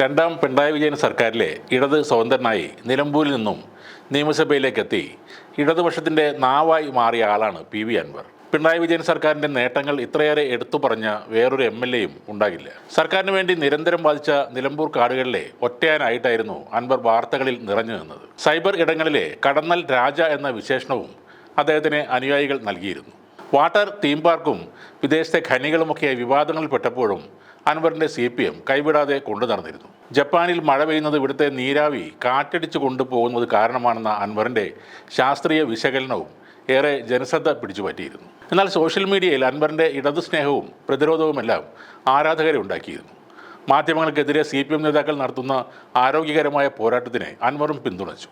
രണ്ടാം പിണറായി വിജയൻ സർക്കാരിലെ ഇടത് സ്വതന്ത്രനായി നിലമ്പൂരിൽ നിന്നും നിയമസഭയിലേക്കെത്തി ഇടതുപക്ഷത്തിന്റെ നാവായി മാറിയ ആളാണ് പി വി അൻവർ. പിണറായി വിജയൻ സർക്കാരിന്റെ നേട്ടങ്ങൾ ഇത്രയേറെ എടുത്തു പറഞ്ഞ വേറൊരു എം എൽ എയും ഉണ്ടാകില്ല. സർക്കാരിന് വേണ്ടി നിരന്തരം ബാധിച്ച നിലമ്പൂർ കാടുകളിലെ ഒറ്റയാനായിട്ടായിരുന്നു അൻവർ വാർത്തകളിൽ നിറഞ്ഞു നിന്നത്. സൈബർ ഇടങ്ങളിലെ കടന്നൽ രാജ എന്ന വിശേഷണവും അദ്ദേഹത്തിന് അനുയായികൾ നൽകിയിരുന്നു. വാട്ടർ തീം പാർക്കും വിദേശത്തെ ഖനികളുമൊക്കെ വിവാദങ്ങളിൽപ്പെട്ടപ്പോഴും അൻവറിന്റെ സി പി എം കൈവിടാതെ കൊണ്ടു നടന്നിരുന്നു. ജപ്പാനിൽ മഴ പെയ്യുന്നത് ഇവിടുത്തെ നീരാവി കാറ്റടിച്ചു കൊണ്ടുപോകുന്നത് കാരണമാണെന്ന അൻവറിന്റെ ശാസ്ത്രീയ വിശകലനവും ഏറെ ജനശ്രദ്ധ പിടിച്ചുപറ്റിയിരുന്നു. എന്നാൽ സോഷ്യൽ മീഡിയയിൽ അൻവറിന്റെ ഇടതു സ്നേഹവും പ്രതിരോധവുമെല്ലാം ആരാധകരെ ഉണ്ടാക്കിയിരുന്നു. മാധ്യമങ്ങൾക്കെതിരെ സി പി എം നേതാക്കൾ നടത്തുന്ന ആരോഗ്യകരമായ പോരാട്ടത്തിനെ അൻവറും പിന്തുണച്ചു.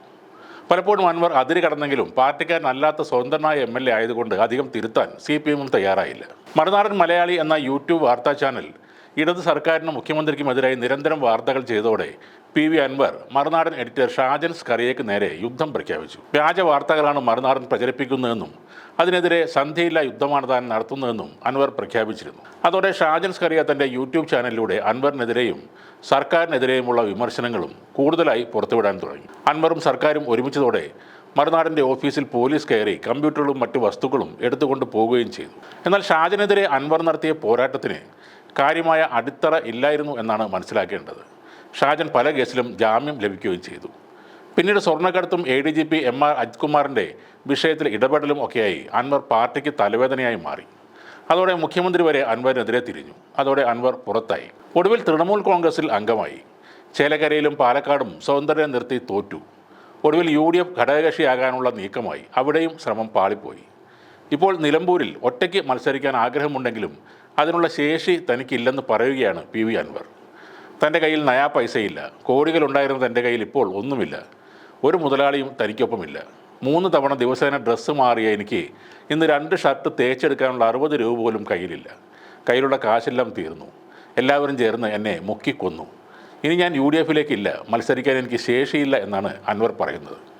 പലപ്പോഴും അൻവർ അതിര് കടന്നെങ്കിലും പാർട്ടിക്കാരനല്ലാത്ത സ്വതന്ത്രനായ എം എൽ എ ആയതുകൊണ്ട് അധികം തിരുത്താൻ സി പി എമ്മും തയ്യാറായില്ല. മറുനാടൻ മലയാളി എന്ന യൂട്യൂബ് വാർത്താ ചാനൽ ഇടത് സർക്കാരിനും മുഖ്യമന്ത്രിക്കുമെതിരായി നിരന്തരം വാർത്തകൾ ചെയ്തതോടെ P V Anwar Marunadan editor Shajan സ്കറിയയ്ക്ക് നേരെ യുദ്ധം പ്രഖ്യാപിച്ചു. വ്യാജ വാർത്തകളാണ് മറുനാടൻ പ്രചരിപ്പിക്കുന്നതെന്നും അതിനെതിരെ സന്ധിയില്ല യുദ്ധമാണ് താൻ നടത്തുന്നതെന്നും അൻവർ പ്രഖ്യാപിച്ചിരുന്നു. അതോടെ ഷാജൻ സ്കറിയ തന്റെ യൂട്യൂബ് ചാനലിലൂടെ അൻവറിനെതിരെയും സർക്കാരിനെതിരെയുമുള്ള വിമർശനങ്ങളും കൂടുതലായി പുറത്തുവിടാൻ തുടങ്ങി. അൻവറും സർക്കാരും ഒരുമിച്ചതോടെ മറുനാടിന്റെ ഓഫീസിൽ പോലീസ് കയറി കമ്പ്യൂട്ടറുകളും മറ്റു വസ്തുക്കളും എടുത്തുകൊണ്ട് പോവുകയും ചെയ്തു. എന്നാൽ ഷാജനെതിരെ അൻവർ നടത്തിയ പോരാട്ടത്തിന് കാര്യമായ അടിത്തറ ഇല്ലായിരുന്നു എന്നാണ് മനസ്സിലാക്കേണ്ടത്. ഷാജൻ പല കേസിലും ജാമ്യം ലഭിക്കുകയും ചെയ്തു. പിന്നീട് സ്വർണക്കടത്തും A D G P M R അജ്കുമാറിന്റെ വിഷയത്തിൽ ഇടപെടലും ഒക്കെയായി അൻവർ പാർട്ടിക്ക് തലവേദനയായി മാറി. അതോടെ മുഖ്യമന്ത്രി വരെ അൻവറിനെതിരെ തിരിഞ്ഞു. അതോടെ അൻവർ പുറത്തായി. ഒടുവിൽ തൃണമൂൽ കോൺഗ്രസിൽ അംഗമായി. ചേലക്കരയിലും പാലക്കാടും സ്വതന്ത്രനെ നിർത്തി തോറ്റു. ഒടുവിൽ യു ഡി എഫ് ഘടകകക്ഷിയാകാനുള്ള നീക്കമായി. അവിടെയും ശ്രമം പാളിപ്പോയി. ഇപ്പോൾ നിലമ്പൂരിൽ ഒറ്റയ്ക്ക് മത്സരിക്കാൻ ആഗ്രഹമുണ്ടെങ്കിലും അതിനുള്ള ശേഷി തനിക്കില്ലെന്ന് പറയുകയാണ് പി വി അൻവർ. തന്റെ കയ്യിൽ നയാ പൈസയില്ല. കോടികളുണ്ടായിരുന്ന തന്റെ കയ്യിൽ ഇപ്പോൾ ഒന്നുമില്ല. ഒരു മുതലാളിയും തനിക്കൊപ്പമില്ല. മൂന്ന് തവണ ദിവസേന ഡ്രസ്സ് മാറിയ എനിക്ക് ഇന്ന് രണ്ട് ഷർട്ട് തേച്ചെടുക്കാനുള്ള അറുപത് രൂപ പോലും കയ്യിലില്ല. കയ്യിലുള്ള കാശെല്ലാം തീർന്നു. എല്ലാവരും ചേർന്ന് എന്നെ മുക്കിക്കൊന്നു. ഇനി ഞാൻ യു ഡി എഫിലേക്കില്ല. മത്സരിക്കാൻ എനിക്ക് ശേഷിയില്ല എന്നാണ് അൻവർ പറയുന്നത്.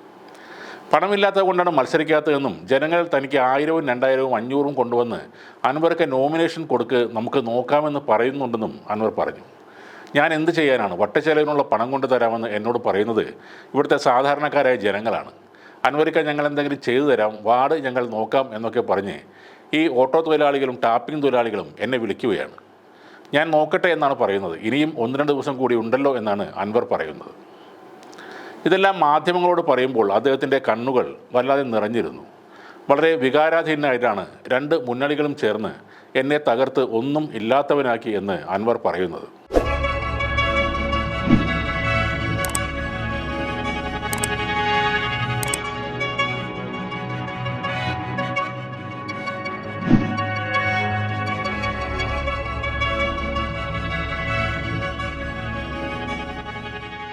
പണമില്ലാത്തത് കൊണ്ടാണ് മത്സരിക്കാത്തതെന്നും ജനങ്ങൾ തനിക്ക് ആയിരവും രണ്ടായിരവും അഞ്ഞൂറും കൊണ്ടുവന്ന് അൻവർക്ക് നോമിനേഷൻ കൊടുക്ക് നമുക്ക് നോക്കാമെന്ന് പറയുന്നുണ്ടെന്നും അൻവർ പറഞ്ഞു. ഞാൻ എന്ത് ചെയ്യാനാണ്? വട്ടച്ചെലവിനുള്ള പണം കൊണ്ടു തരാമെന്ന് എന്നോട് പറയുന്നത് ഇവിടുത്തെ സാധാരണക്കാരായ ജനങ്ങളാണ്. അൻവർക്ക് ഞങ്ങൾ എന്തെങ്കിലും ചെയ്തു തരാം വാർഡ് ഞങ്ങൾ നോക്കാം എന്നൊക്കെ പറഞ്ഞ് ഈ ഓട്ടോ തൊഴിലാളികളും ടാപ്പിംഗ് തൊഴിലാളികളും എന്നെ വിളിക്കുകയാണ്. ഞാൻ നോക്കട്ടെ എന്നാണ് പറയുന്നത്. ഇനിയും ഒന്ന് രണ്ട് ദിവസം കൂടി ഉണ്ടല്ലോ എന്നാണ് അൻവർ പറയുന്നത്. ഇതെല്ലാം മാധ്യമങ്ങളോട് പറയുമ്പോൾ അദ്ദേഹത്തിന്റെ കണ്ണുകൾ വല്ലാതെ നിറഞ്ഞിരുന്നു. വളരെ വികാരാധീനായിട്ടാണ് രണ്ട് മുന്നണികളും ചേർന്ന് എന്നെ തകർത്ത് ഒന്നും ഇല്ലാത്തവനാക്കി എന്ന് അൻവർ പറയുന്നത്.